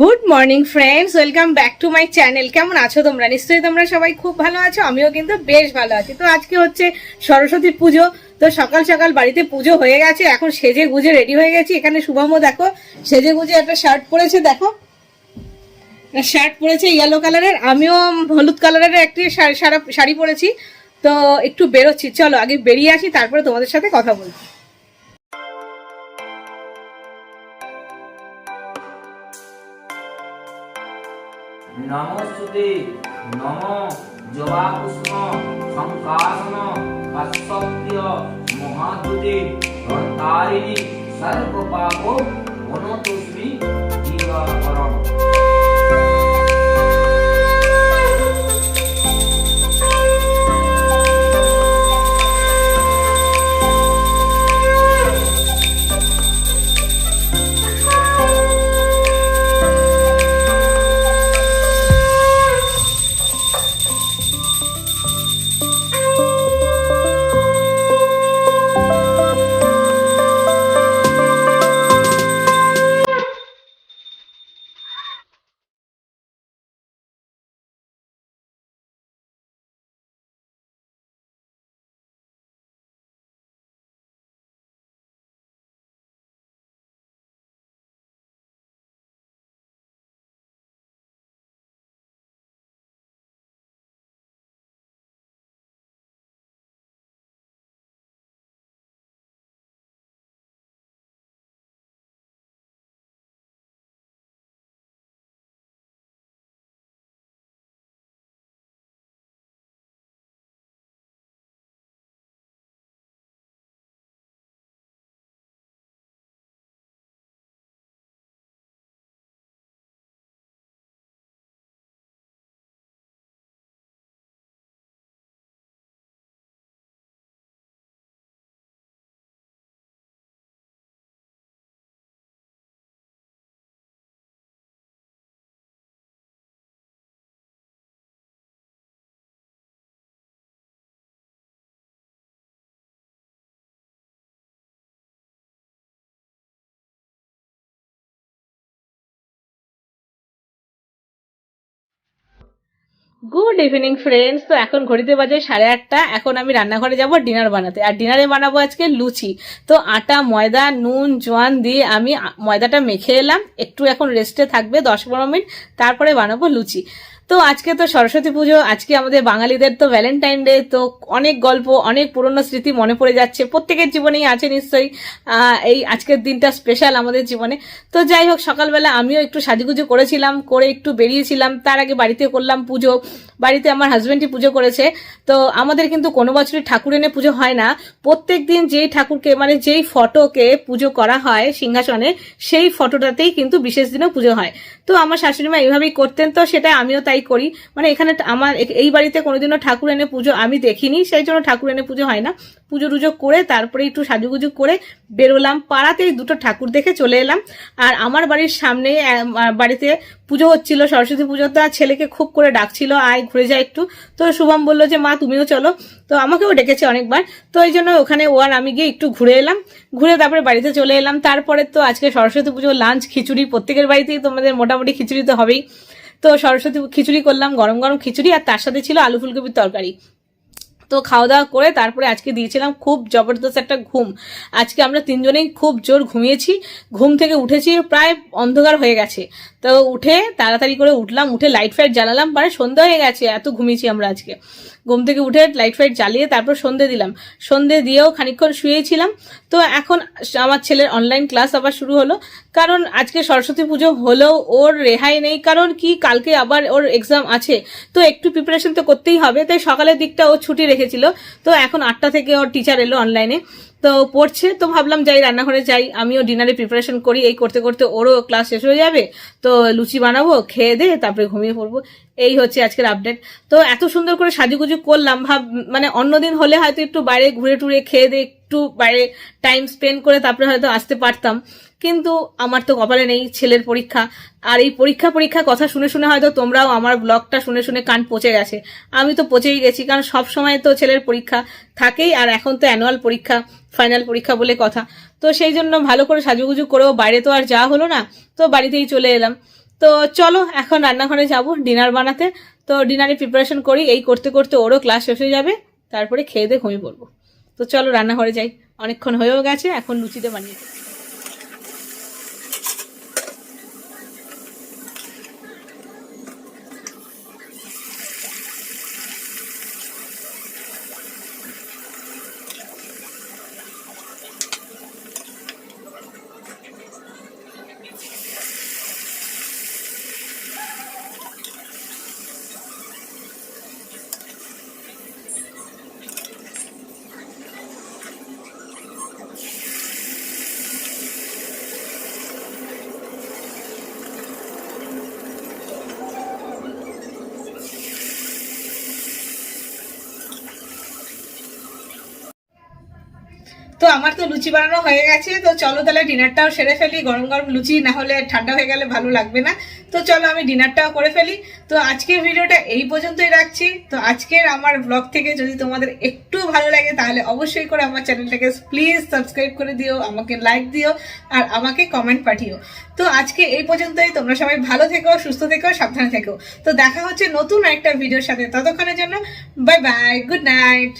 Good morning friends welcome back to my channel কেমন আছো তোমরা? নিশ্চয়ই তোমরা সবাই খুব ভালো আছো, আমিও কিন্তু বেশ ভালো আছি। তো আজকে হচ্ছে সরস্বতী পুজো। তো সকাল সকাল বাড়িতে পুজো হয়ে গেছে, এখন সেজে গুজে রেডি হয়ে গেছি। এখানে শুভমও দেখো, সেজে গুজে একটা শার্ট পরেছে, দেখো। শার্ট পরেছে ইয়েলো কালারের আমিও হলুদ কালারের একটি শাড়ি পরেছি। তো একটু বেরোচ্ছি, চলো আগে বেরিয়ে আসি, তারপরে তোমাদের সাথে কথা বলছি। নমস্তুতে নম জবাকুষ্ম সংকাশন কাশ্যপ্য মহাদুতে ধন্তারিণী সর্বপাপ অনতস্মি দিবাকরম গুড ইভিনিং ফ্রেন্ডস তো এখন ঘড়িতে বাজে সাড়ে আটটা। এখন আমি রান্নাঘরে যাব ডিনার বানাতে। আর ডিনারে বানাবো আজকে লুচি। তো আটা, ময়দা, নুন, জোয়ান দিয়ে আমি ময়দাটা মেখে এলাম। একটু এখন রেস্টে থাকবে, দশ পনেরো মিনিট। তারপরে বানাবো লুচি। তো আজকে তো সরস্বতী পুজো, আজকে আমাদের বাঙালিদের তো ভ্যালেন্টাইন ডে তো অনেক গল্প, অনেক পুরনো স্মৃতি মনে পড়ে যাচ্ছে। প্রত্যেকের জীবনেই আছে নিশ্চয়ই এই আজকের দিনটা স্পেশাল আমাদের জীবনে। তো যাই হোক, সকালবেলা আমিও একটু সাজুগুজু করেছিলাম, করে একটু বেরিয়েছিলাম। তার আগে বাড়িতে করলাম পুজো। বাড়িতে আমার হাজবেন্ডই পুজো করেছে। তো আমাদের কিন্তু কোনো বছরই ঠাকুর এনে পুজো হয় না। প্রত্যেক দিন যেই ঠাকুরকে মানে যেই ফটোকে পুজো করা হয় সিংহাসনে, সেই ফটোটাতেই কিন্তু বিশেষ দিনেও পুজো হয়। তো আমার শাশুড়ি মা এইভাবেই করতেন, তো সেটা আমিও তাই করি। মানে এখানে আমার এই বাড়িতে কোনোদিনও ঠাকুর এনে পুজো আমি দেখিনি, সেই জন্য ঠাকুর এনে পুজো হয় না। পুজো টুজো করে, তারপরে একটু সাজুগুজু করে বেরোলাম। পাড়াতেই দুটো ঠাকুর দেখে চলে এলাম। আর আমার বাড়ির সামনে বাড়িতে পুজো হচ্ছিল, সরস্বতী পুজো তো ছেলেকে খুব করে ডাকছিল, আয় ঘুরে যায় একটু। তো শুভম বলল যে, মা, তুমিও চলো। তো আমাকেও ডেকেছে অনেকবার। তো এই জন্য ওখানে ও আর আমি গিয়ে একটু ঘুরে এলাম। ঘুরে তারপরে বাড়িতে চলে এলাম। তারপরে তো আজকে সরস্বতী পুজো, লাঞ্চ, খিচুড়ি, প্রত্যেকের বাড়িতেই তোমাদের মোটামুটি খিচুড়ি তো হবেই। তো সরস্বতী খিচুড়ি করলাম, গরম গরম খিচুড়ি আর তার সাথে ছিল আলু ফুলকপির তরকারি। তো খাওয়া দাওয়া করে তারপরে আজকে দিয়েছিলাম খুব জবরদস্ত একটা ঘুম। আজকে আমরা তিনজনেই খুব জোর ঘুমিয়েছি। ঘুম থেকে উঠেছি প্রায় অন্ধকার হয়ে গেছে। তো উঠে তাড়াতাড়ি করে উঠলাম, উঠে লাইট ফাইট জ্বালালাম, পরে সন্ধ্যা হয়ে গেছে, এত ঘুমিয়েছি আমরা আজকে। ঘুম থেকে উঠে লাইট ফাইট জ্বালিয়ে তারপর সন্ধে দিলাম। সন্ধে দিয়েও খানিকক্ষণ শুয়েছিলাম। তো এখন আমার ছেলের অনলাইন ক্লাস আবার শুরু হলো। কারণ আজকে সরস্বতী পুজো হলেও ওর রেহাই নেই, কারণ কি কালকে আবার ওর এক্সাম আছে। তো একটু প্রিপারেশন তো করতেই হবে, তাই সকালের দিকটা ও ছুটি রেখেছিল। তো এখন আটটা থেকে ওর টিচার এলো অনলাইনে তো পড়ছে, তো ভাবলাম যাই, রান্নাঘরে যাই। আমিও ডিনারে প্রিপারেশন করি, এই করতে করতে ওরও ক্লাস শেষ হয়ে যাবে। তো লুচি বানাবো, খেয়ে দে, তারপরে ঘুমিয়ে পড়ব। এই হচ্ছে আজকের আপডেট তো এত সুন্দর করে সাজুগুজু করলাম, ভাব মানে অন্যদিন হলে হয়তো একটু বাইরে ঘুরে টুরে খেয়ে দিয়ে একটু বাইরে টাইম স্পেন্ড করে তারপরে হয়তো আসতে পারতাম। কিন্তু আমার তো কপালে নেই ছেলের পরীক্ষা। আর এই পরীক্ষা পরীক্ষা কথা শুনে শুনে হয়তো তোমরাও আমার ব্লগটা শুনে শুনে কান পচে গেছে। আমি তো পচেই গেছি, কারণ সব সময় তো ছেলের পরীক্ষা থাকেই, আর এখন তো অ্যানুয়াল পরীক্ষা ফাইনাল পরীক্ষা বলে কথা। তো সেই জন্য ভালো করে সাজুগুজু করেও বাইরে তো আর যাওয়া হলো না, তো বাড়িতেই চলে এলাম। তো চলো, এখন রান্নাঘরে যাব ডিনার বানাতে। তো ডিনারে প্রিপারেশন করি, এই করতে করতে ওরও ক্লাস শেষ হয়ে যাবে, তারপরে খেয়ে দিয়ে ঘুমিয়ে পড়ব। তো চলো রান্নাঘরে যাই, অনেকক্ষণ হয়েও গেছে, এখন লুচিতে বানিয়ে তো আমার তো লুচি বানানো হয়ে গেছে, তো চলো তাহলে ডিনারটাও সেরে ফেলি, গরম গরম লুচি, না হলে ঠান্ডা হয়ে গেলে ভালো লাগবে না। তো চলো আমি ডিনারটাও করে ফেলি। তো আজকের ভিডিওটা এই পর্যন্তই রাখছি। তো আজকের আমার ব্লগ থেকে যদি তোমাদের একটু ভালো লাগে, তাহলে অবশ্যই করে আমার চ্যানেলটাকে প্লিজ সাবস্ক্রাইব করে দিও, আমাকে লাইক দিও, আর আমাকে কমেন্ট পাঠিও। তো আজকে এই পর্যন্তই। তোমরা সবাই ভালো থেকো, সুস্থ থেকো, সাবধানে থেকো। তো দেখা হচ্ছে নতুন একটা ভিডিওর সাথে ততক্ষণের জন্য বাই বাই গুড নাইট